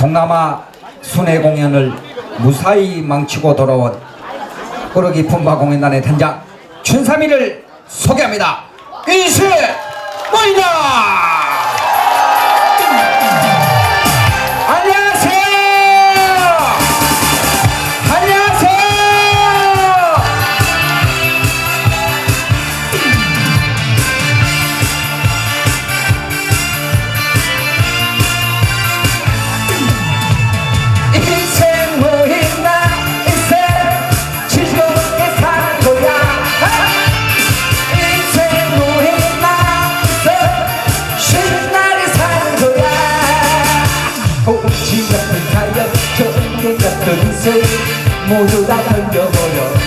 동남아 순회 공연을 무사히 망치고 돌아온 꾸러기 품바 공연단의 단장 춘삼이를 소개합니다. 인쇄 모이다! 모두 다 던져버려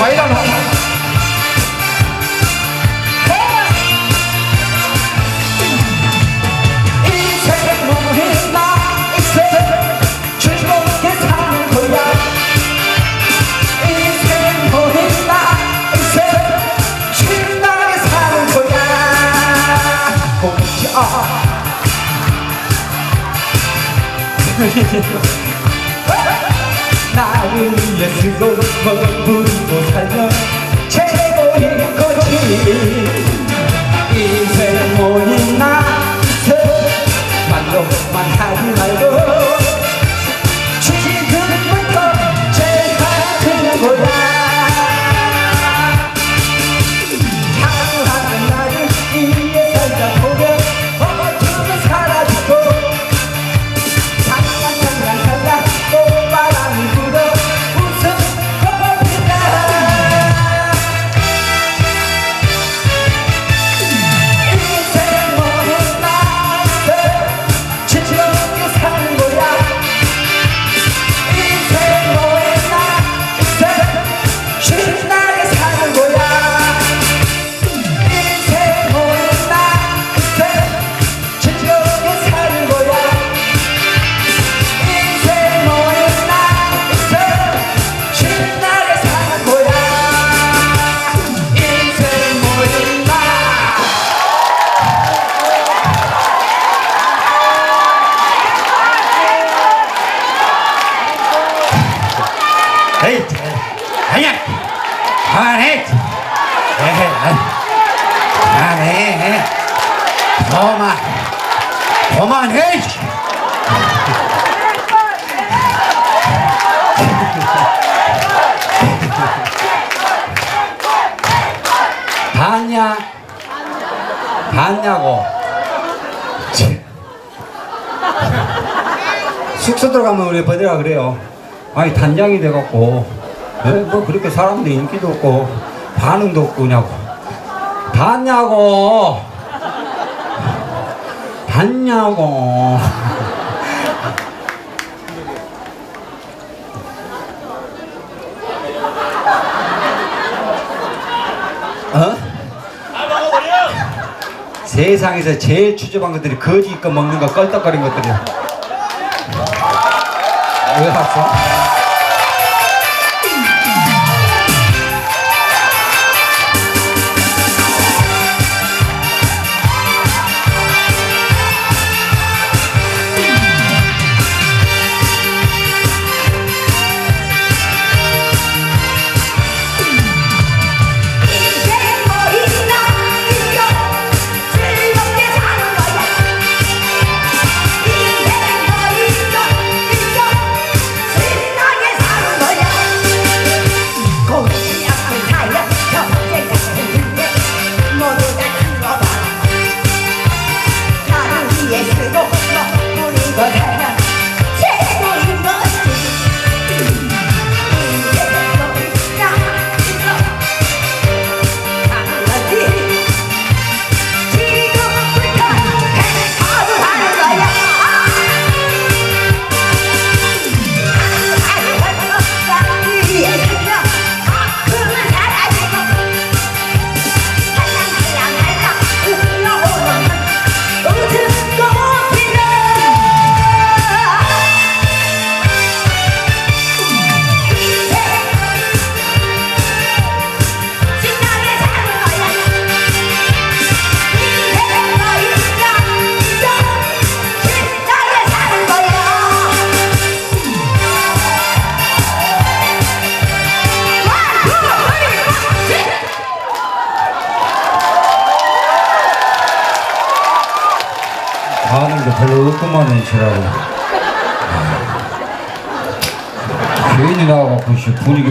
과일 하나 인생 뭐 했나. 인생 즐겁게 사는 거야. 인생 뭐 했나. 인생 신나게 사는 거야 나를 위해 쓰고 먹부리고 살면 최고인 거지. 인생 뭐 있나 있어 말로만 하지 말고. 지금부터 시작하는 거야 그만. 그만해. 봤냐? 봤냐고 참. 숙소 들어가면 우리 버디라 그래요 아니 단장이 돼갖고 에? 뭐 그렇게 사람들이 인기도 없고 반응도 없고 그냐고 봤냐고 봤냐고 어? 세상에서 제일 추접한 것들이 거지 있고 먹는 거 껄떡거린 것들이야. 왜 왔어?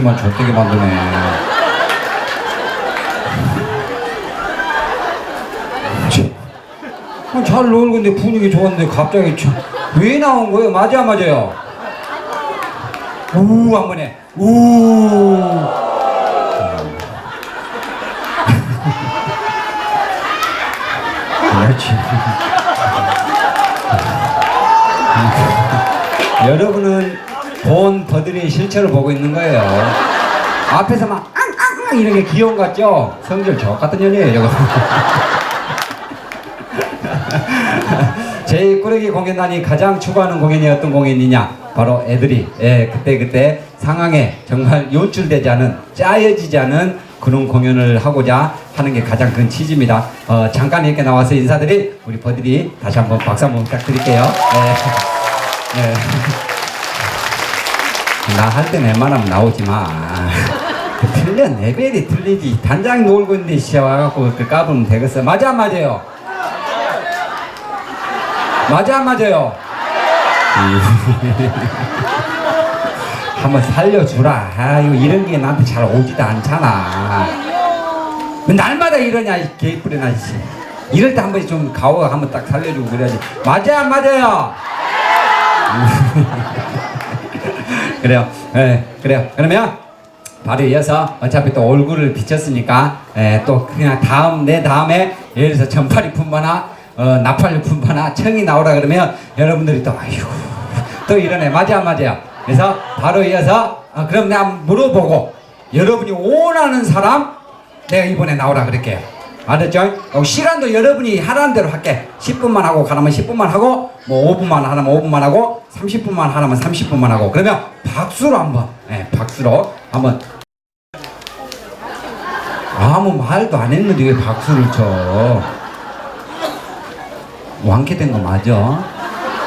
씨, 분위기만 좆되게 만드네. 잘 놀건데 분위기 좋았는데 갑자기 참, 왜 나온 거예요? 맞아 맞아요. 우 한번 해. 우. 그렇지. 여러분은 본 버들이 실체를 보고 있는 거예요. 앞에서 막 앙앙앙 이런 게 귀여운 것 같죠? 성질 저 같은 년이에요, 저거. 제 꾸러기 공연단이 가장 추구하는 공연이 어떤 공연이냐? 바로 애들이 예, 그때 그때 상황에 정말 연출되지 않은 짜여지지 않은 그런 공연을 하고자 하는 게 가장 큰 취지입니다. 어, 잠깐 이렇게 나와서 인사드린 우리 버들이 다시 한번 박수 한번 부탁드릴게요. 예. 예. 나할때 웬만하면 나오지만 틀려 레벨이 틀리지. 단장 놀고 있는데 시작 와갖고 그 까부면 되겠어 맞아 안 맞아요? 맞아 안 맞아요? 한번 살려주라. 아유 이런 게 나한테 잘 오지도 않잖아. 왜 날마다 이러냐 이 개뿔이 나씨. 이럴 때 한 번씩 좀 가오 한번 딱 살려주고 그래야지. 맞아 안 맞아요 그래요. 예, 그래요. 그러면 바로 이어서 어차피 또 얼굴을 비쳤으니까 예, 또 그냥 다음 내 다음에 예를 들어서 전파리 품바나 어, 나팔 품바나 청이 나오라 그러면 여러분들이 또 아휴 또 이러네 맞아 안 맞아요. 그래서 바로 이어서 어, 그럼 내가 물어보고 여러분이 원하는 사람 내가 이번에 나오라 그럴게요. 알았죠? 어, 시간도 여러분이 하라는 대로 할게. 10분만 하고 가라면 10분만 하고, 뭐 5분만 하라면 5분만 하고, 30분만 하라면 30분만 하고. 그러면 박수로 한번, 예, 박수로 한번. 아무 말도 안 했는데 왜 박수를 쳐? 완쾌된 거 맞아?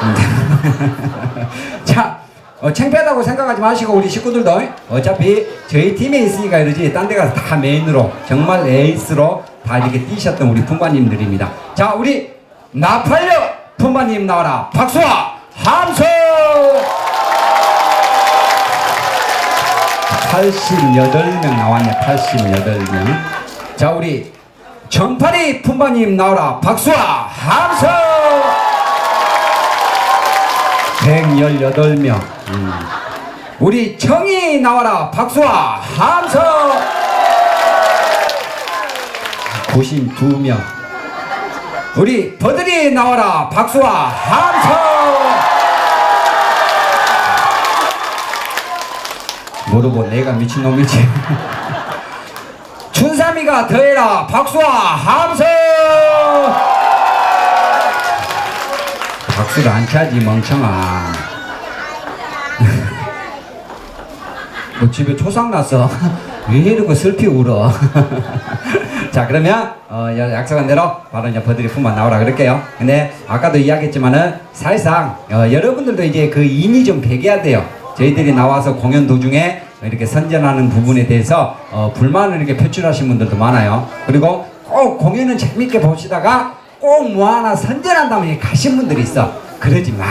자, 어, 창피하다고 생각하지 마시고 우리 식구들도 어차피 저희 팀에 있으니까 이러지 딴 데 가서 다 메인으로 정말 에이스로 다 이렇게 뛰셨던 우리 품바님들입니다. 자, 우리 나팔려 품바님 나와라. 박수와 함성! 88명 나왔네, 88명. 자, 우리 정파리 품바님 나와라. 박수와 함성! 118명. 음. 우리 청이 나와라. 박수와 함성! 92명. 우리 버들이 나와라. 박수와 함성! 모르고 내가 미친놈이지. 춘삼이가 더해라. 박수와 함성! 박수를 안 차지 멍청아. 뭐 집에 초상 났어. 왜 이러고 슬피 울어. 자 그러면 어, 여- 약속한 대로 바로 이제 버들이 품만 나오라 그럴게요. 근데 아까도 이야기했지만은 사실상 어, 여러분들도 이제 그 인이 좀 배겨야 돼요. 저희들이 나와서 공연 도중에 이렇게 선전하는 부분에 대해서 어, 불만을 이렇게 표출하신 분들도 많아요. 그리고 꼭 공연은 재밌게 보시다가 꼭 뭐 하나 선전한다면 가신 분들이 있어. 그러지 마.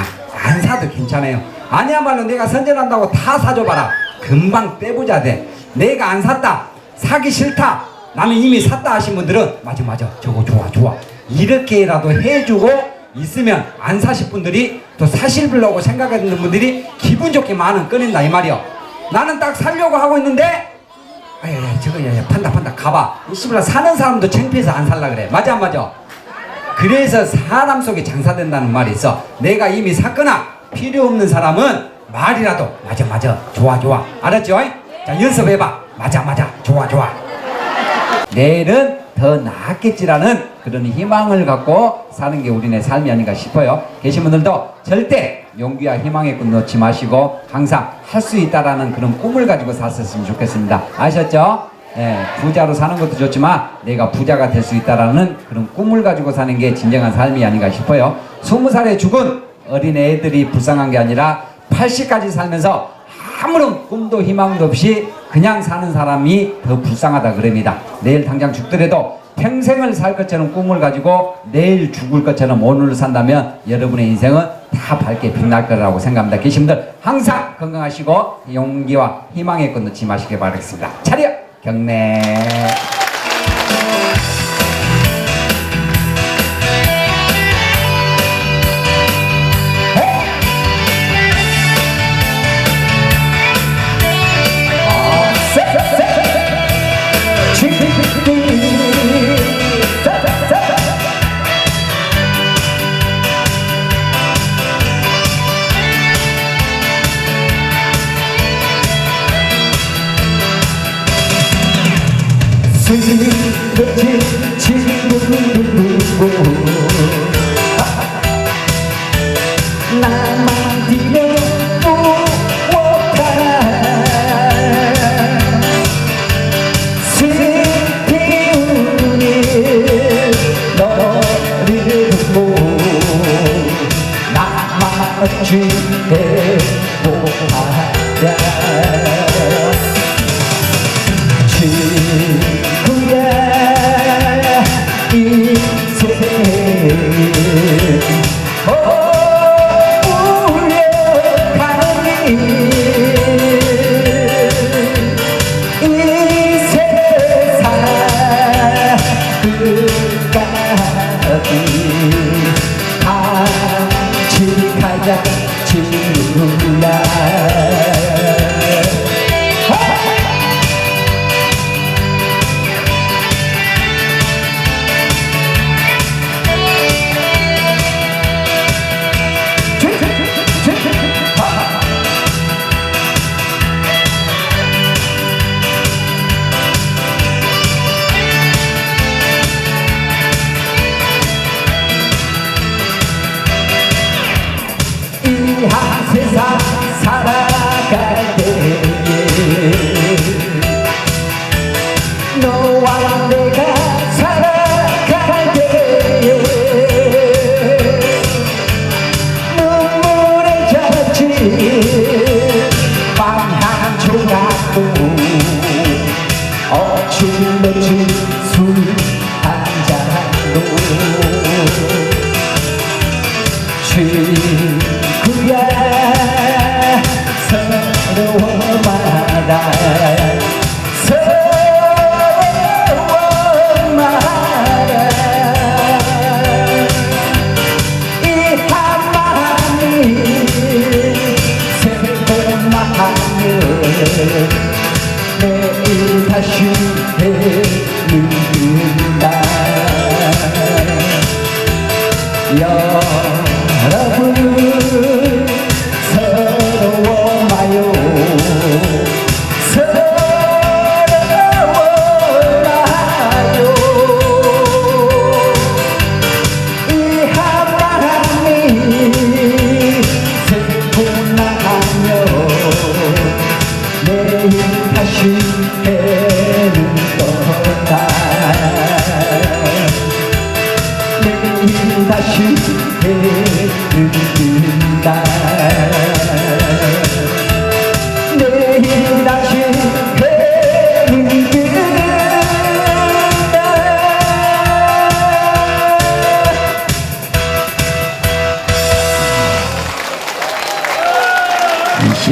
안 사도 괜찮아요. 아니야말로 내가 선전한다고 다 사줘봐라. 금방 떼보자 돼. 내가 안 샀다. 사기 싫다. 나는 이미 샀다 하신 분들은 맞아 맞아 저거 좋아 좋아 이렇게라도 해주고 있으면 안 사실 분들이 또 사실려고 생각하는 분들이 기분 좋게 만원 꺼낸다 이 말이요. 나는 딱 살려고 하고 있는데 아야야 저거 야야 판다 판다 가봐. 이씨발 사는 사람도 창피해서 안 살라 그래. 맞아 안 맞아? 그래서 사람 속에 장사된다는 말이 있어. 내가 이미 샀거나 필요 없는 사람은 말이라도 맞아 맞아 좋아 좋아 알았죠? 자 연습해봐. 맞아 맞아 좋아 좋아. 내일은 더 나았겠지라는 그런 희망을 갖고 사는 게 우리네 삶이 아닌가 싶어요. 계신 분들도 절대 용기와 희망의 꿈 놓지 마시고 항상 할 수 있다라는 그런 꿈을 가지고 사셨으면 좋겠습니다. 아셨죠? 예, 부자로 사는 것도 좋지만 내가 부자가 될 수 있다라는 그런 꿈을 가지고 사는 게 진정한 삶이 아닌가 싶어요. 20살에 죽은 어린 애들이 불쌍한 게 아니라 80까지 살면서 아무런 꿈도 희망도 없이 그냥 사는 사람이 더 불쌍하다 그럽니다. 내일 당장 죽더라도 평생을 살 것처럼 꿈을 가지고 내일 죽을 것처럼 오늘을 산다면 여러분의 인생은 다 밝게 빛날 거라고 생각합니다. 계신분들 항상 건강하시고 용기와 희망의 꽃 놓지 마시길 바라겠습니다. 차려 경례.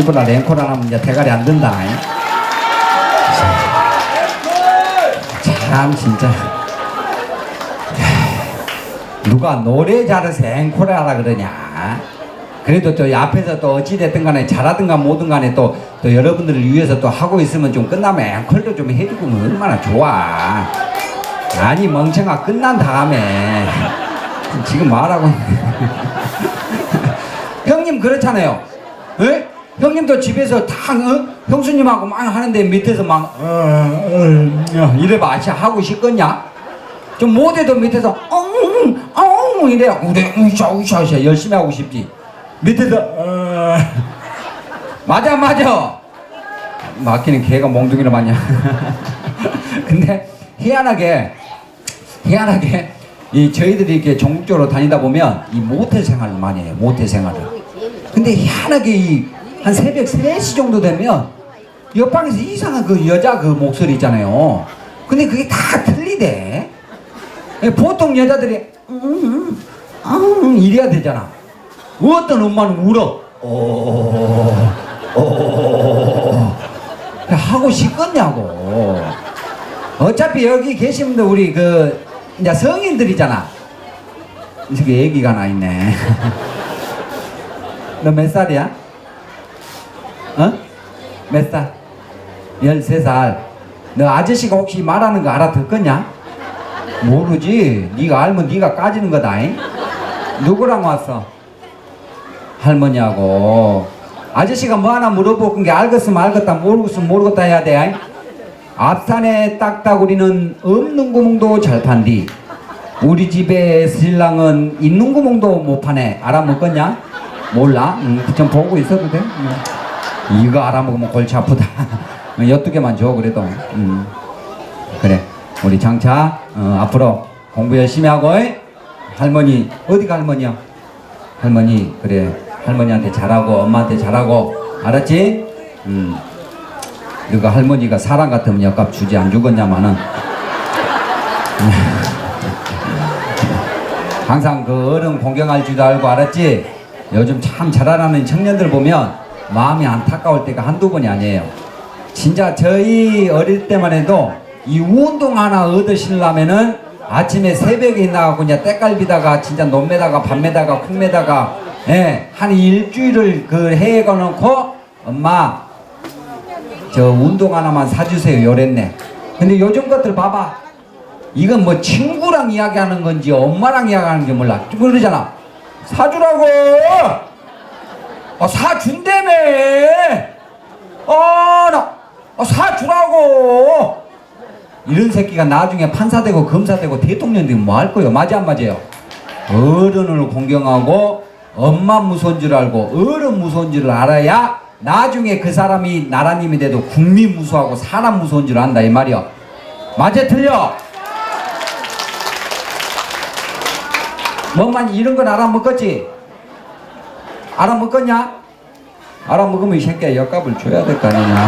이 씨부라 랭코라 하면 이제 대가리 안 든다. 참 진짜 누가 노래 잘해서 앵콜하라 그러냐 그래도 또 앞에서 또 어찌됐든 간에 잘하든가 뭐든 간에 또, 또 여러분들을 위해서 또 하고 있으면 좀 끝나면 앵콜도 좀 해주고 면 얼마나 좋아 아니 멍청아 끝난 다음에 지금 말하고. 형님 그렇잖아요 에? 형님도 집에서 다 어? 형수님하고 막 하는데 밑에서 막 어, 어, 어, 이래봐 아시 하고 싶겠냐? 좀 못해도 밑에서 엉, 엉 이래 우리 우샤 우샤 우샤 열심히 하고 싶지 밑에서 어. 맞아 맞아 막히는 개가 몽둥이를 맞냐 근데 희한하게 희한하게 이 저희들이 이렇게 전국적으로 다니다 보면 이 모텔 생활을 많이 해요 모텔 생활을 근데 희한하게 이 한 새벽 3시 정도 되면 옆방에서 이상한 그 여자 그 목소리 있잖아요 근데 그게 다 틀리대 예, 보통 여자들이 음, 음, 음, 이래야 되잖아. 어떤 엄마는 울어. 오, 오, 하고 싶겠냐고. 어차피 여기 계신 분들 우리 그 이제 성인들이잖아. 이게 얘기가 나 있네. 너 몇 살이야? 어? 몇 살? 13살. 너 아저씨가 혹시 말하는 거 알아듣겠냐? 모르지. 네가 알면 네가 까지는 거다 잉. 누구랑 왔어? 할머니하고. 아저씨가 뭐 하나 물어보는 게 알겠으면 알겠다, 모르겠으면 모르겠다 해야 돼. 앞산에 딱따구리는 없는 구멍도 잘 판디. 우리 집에 신랑은 있는 구멍도 못 파네. 알아먹겠냐? 몰라? 응, 좀 보고 있어도 돼? 응. 이거 알아먹으면 골치 아프다. 엿두 개만 줘, 그래도. 응. 그래. 우리 장차, 어, 앞으로 공부 열심히 하고, 이? 할머니, 어디가 할머니야? 할머니, 그래. 할머니한테 잘하고, 엄마한테 잘하고, 알았지? 음. 너가 할머니가 사람 같으면 역값 주지 안 주겠냐마는 항상 그 어른 공경할 줄도 알고 알았지? 요즘 참 자라나는 청년들 보면 마음이 안타까울 때가 한두 번이 아니에요. 진짜 저희 어릴 때만 해도 이 운동 하나 얻으시려면은 아침에 새벽에 나가고 이제 때깔비다가 진짜 논매다가 밤매다가 콩매다가 예, 한 일주일을 그 해가 놓고 엄마 저 운동 하나만 사주세요. 요랬네. 근데 요즘 것들 봐봐. 이건 뭐 친구랑 이야기하는 건지 엄마랑 이야기하는 건지 몰라. 그러잖아. 사주라고 어, 사준다며 어나 어, 사주라고. 이런 새끼가 나중에 판사 되고 검사 되고 대통령 되면 뭐 할 거예요? 맞아 안 맞아요? 어른을 공경하고 엄마 무서운 줄 알고 어른 무서운 줄 알아야 나중에 그 사람이 나라님이 돼도 국민 무서워하고 사람 무서운 줄 안다 이 말이야 맞아 틀려? 뭐만 이런 건 알아먹었지 알아먹었냐 알아먹으면 이 새끼야 역값을 줘야 될 거 아니냐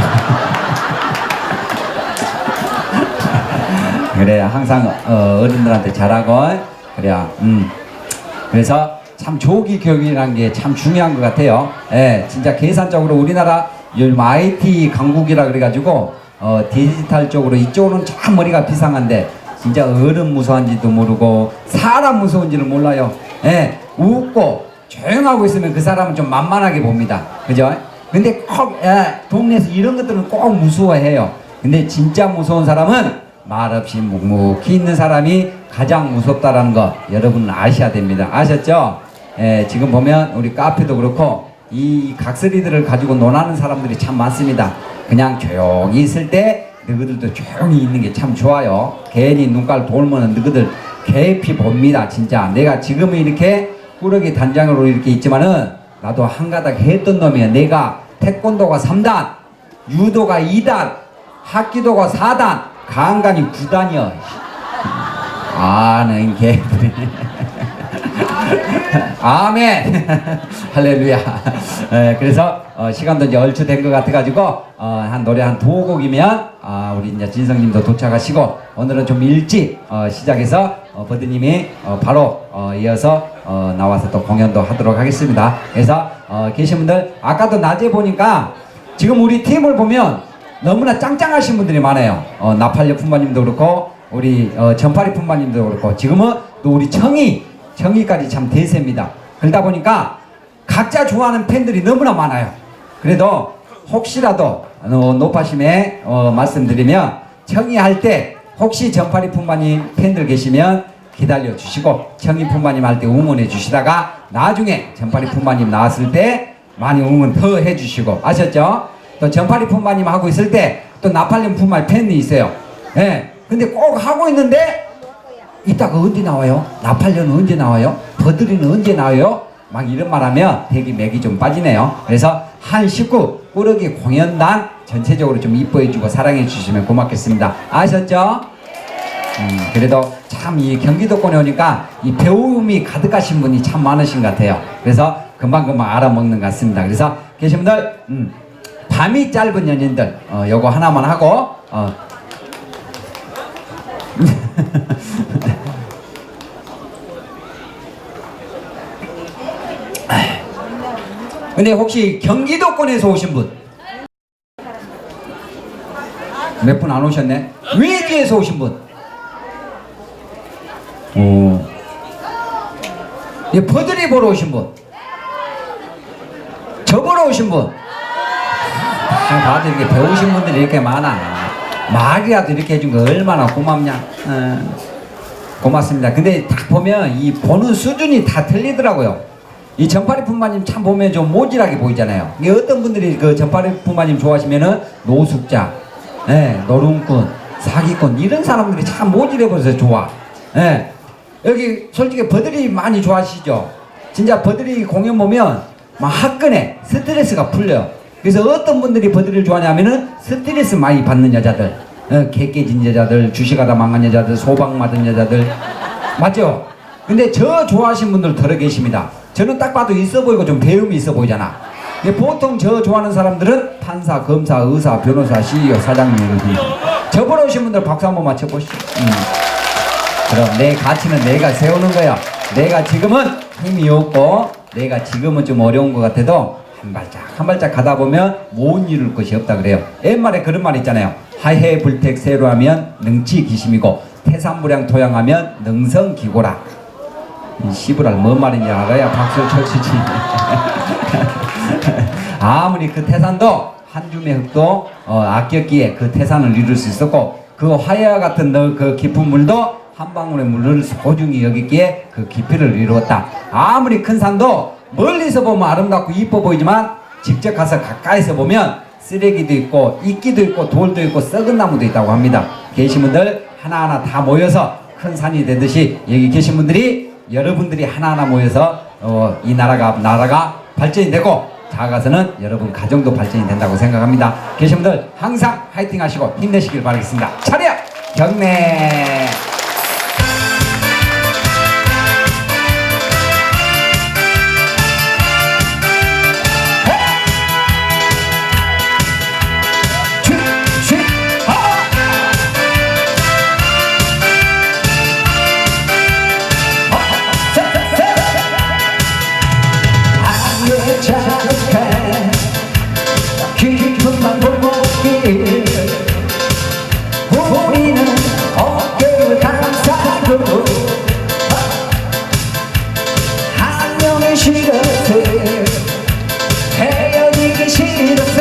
그래 항상 어, 어른들한테 잘하고 그래야 음 그래서 참 조기 교육이라는 게 참 중요한 것 같아요. 예, 진짜 계산적으로 우리나라 요즘 IT 강국이라 그래가지고 어, 디지털 쪽으로 이쪽으로는 참 머리가 비상한데 진짜 어른 무서운지도 모르고 사람 무서운지를 몰라요. 예, 웃고 조용하고 있으면 그 사람은 좀 만만하게 봅니다. 그죠? 근데 꼭 예, 동네에서 이런 것들은 꼭 무서워해요. 근데 진짜 무서운 사람은 말없이 묵묵히 있는 사람이 가장 무섭다라는 거 여러분 아셔야 됩니다. 아셨죠? 예, 지금 보면 우리 카페도 그렇고 이 각설이들을 가지고 논하는 사람들이 참 많습니다. 그냥 조용히 있을 때 너희들도 조용히 있는 게 참 좋아요. 괜히 눈깔 돌면은 너희들 개피 봅니다. 진짜 내가 지금은 이렇게 꾸러기 단장으로 이렇게 있지만은 나도 한 가닥 했던 놈이야. 내가 태권도가 3단, 유도가 2단, 합기도가 4단, 강간이 9단이야. 아는 개들이. 아멘. 할렐루야. 예, 그래서 어, 시간도 이제 얼추 된 것 같아가지고 어, 한 노래 한 두 곡이면 아, 우리 이제 진성님도 도착하시고 오늘은 좀 일찍 어, 시작해서 어, 버드님이 어, 바로 어, 이어서 어, 나와서 또 공연도 하도록 하겠습니다. 그래서 어, 계신 분들 아까도 낮에 보니까 지금 우리 팀을 보면 너무나 짱짱하신 분들이 많아요. 어, 나팔녀 품바님도 그렇고 우리 어, 전파리 품바님도 그렇고 지금은 또 우리 청이 청이까지 참 대세입니다. 그러다 보니까 각자 좋아하는 팬들이 너무나 많아요. 그래도 혹시라도 어, 높아심에 어, 말씀드리면 청이 할 때 혹시 전파리 품바님 팬들 계시면 기다려 주시고 청이 품바님 할 때 응원해 주시다가 나중에 전파리 품바님 나왔을 때 많이 응원 더 해주시고 아셨죠? 또 전파리 품바님 하고 있을 때 또 나팔님 품바님 팬이 있어요. 예. 근데 꼭 하고 있는데 이따가 언제 나와요? 나팔년은 언제 나와요? 버들이는 언제 나와요? 막 이런 말 하면 대기 맥이 좀 빠지네요. 그래서 한 식구 꾸러기 공연단 전체적으로 좀 이뻐해주고 사랑해 주시면 고맙겠습니다. 아셨죠? 음, 그래도 참 이 경기도권에 오니까 이 배움이 가득하신 분이 참 많으신 것 같아요. 그래서 금방금방 알아먹는 것 같습니다. 그래서 계신 분들, 음, 밤이 짧은 연인들, 어, 요거 하나만 하고, 어, 근데 혹시 경기도권에서 오신 분? 몇 분 안 오셨네? 외지에서 오신 분? 오. 예, 버들이 보러 오신 분? 저 보러 오신 분? 아, 다들 이렇게 배우신 분들이 이렇게 많아. 말이라도 이렇게 해준 거 얼마나 고맙냐. 어, 고맙습니다. 근데 딱 보면 이 보는 수준이 다 틀리더라고요. 이 전파리 품마님 참 보면 좀 모질하게 보이잖아요. 이게 어떤 분들이 그 전파리 품마님 좋아하시면은 노숙자, 예, 노름꾼, 사기꾼 이런 사람들이 참 모질해 보여서 좋아. 예. 여기 솔직히 버들이 많이 좋아하시죠? 진짜 버들이 공연 보면 막 화끈해 스트레스가 풀려요. 그래서 어떤 분들이 버들을 좋아하냐면은 스트레스 많이 받는 여자들, 어, 개 깨진 여자들, 주식하다 망한 여자들, 소방 맞은 여자들, 맞죠? 근데 저 좋아하시는 분들 덜어 계십니다. 저는 딱 봐도 있어 보이고 좀 배움이 있어 보이잖아. 보통 저 좋아하는 사람들은 판사, 검사, 의사, 변호사, CEO, 사장님 이러지. 저 보러 오신 분들 박수 한번 맞춰보시죠. 음. 그럼 내 가치는 내가 세우는 거야. 내가 지금은 힘이 없고 내가 지금은 좀 어려운 것 같아도 한 발짝 한 발짝 가다 보면 못 이룰 것이 없다 그래요. 옛말에 그런 말 있잖아요. 하해 불택 세로 하면 능치 기심이고 태산무량 토양하면 능성기고라. 이 씨부랄 뭔 말인지 알아야 박수 쳐치지. 아무리 그 태산도 한 줌의 흙도 어, 아꼈기에 그 태산을 이룰 수 있었고 그 화해와 같은 너그 깊은 물도 한 방울의 물을 소중히 여기기에 그 깊이를 이루었다. 아무리 큰 산도 멀리서 보면 아름답고 이뻐 보이지만 직접 가서 가까이서 보면 쓰레기도 있고 이끼도 있고 돌도 있고 썩은 나무도 있다고 합니다. 계신 분들 하나하나 다 모여서 큰 산이 되듯이 여기 계신 분들이 여러분들이 하나하나 모여서 어, 이 나라가 나라가 발전이 되고 자가서는 여러분 가정도 발전이 된다고 생각합니다. 계신 분들 항상 화이팅 하시고 힘내시길 바라겠습니다. 차례 경례. কিসের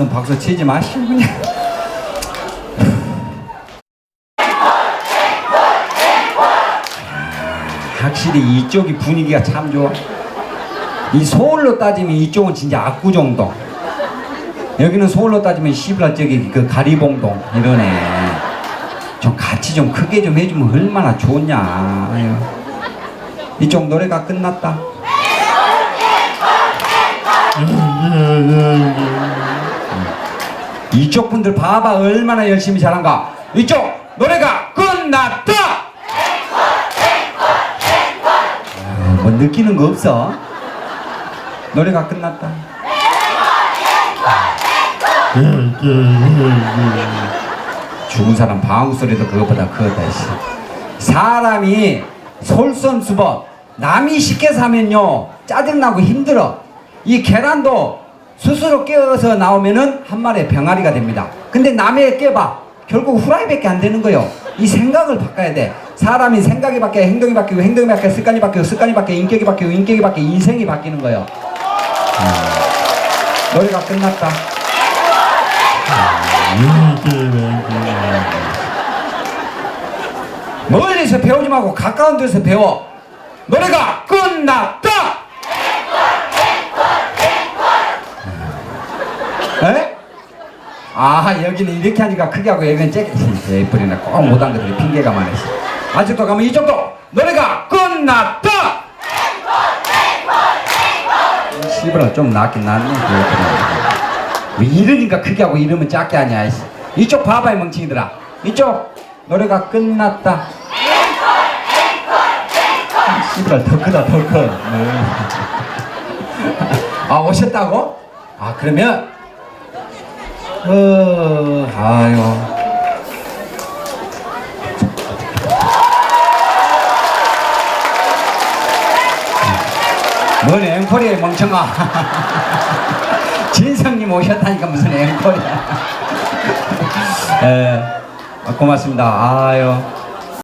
없는 박수 치지 마시고 그냥. 확실히 이쪽이 분위기가 참 좋아. 이 서울로 따지면 이쪽은 진짜 압구정동. 여기는 서울로 따지면 시브라 저기 그 가리봉동 이러네. 좀 같이 좀 크게 좀 해주면 얼마나 좋냐. 이쪽 노래가 끝났다. 이쪽 분들 봐봐 얼마나 열심히 잘한가. 이쪽 노래가 끝났다. 아, 뭐 느끼는 거 없어? 노래가 끝났다. 죽은 사람 방울 소리도 그것보다 크다. 씨. 사람이 솔선수범 남이 쉽게 사면요 짜증나고 힘들어. 이 계란도 스스로 깨어서 나오면은 한 마리의 병아리가 됩니다. 근데 남의 깨봐 결국 후라이밖에 안 되는 거요. 이 생각을 바꿔야 돼. 사람이 생각이 바뀌어 행동이 바뀌고 행동이 바뀌어 습관이 바뀌고 습관이 바뀌어 인격이 바뀌고 인격이 바뀌어 인생이 바뀌는 거요. 음. 노래가 끝났다. 멀리서 배우지 말고 가까운 데서 배워. 노래가 끝났다. 에? 아 여기는 이렇게 하니까 크게 하고 여기는 쬐게 예쁘리네. 꼭 못한 것들이 핑계가 많았어 아직도 가면 이 정도. 노래가 끝났다! 씨부라 좀 낫긴 낫네 왜 이러니까 크게 하고 이러면 작게 하냐. 이쪽 봐봐 이 멍청이들아. 이쪽. 노래가 끝났다. 씨부라 더 크다 더커. 네. 아 오셨다고? 아 그러면 어 아유. 뭔 앵콜이야 이 멍청아. 진성님 오셨다니까 무슨 앵콜이야. 에 아, 고맙습니다. 아유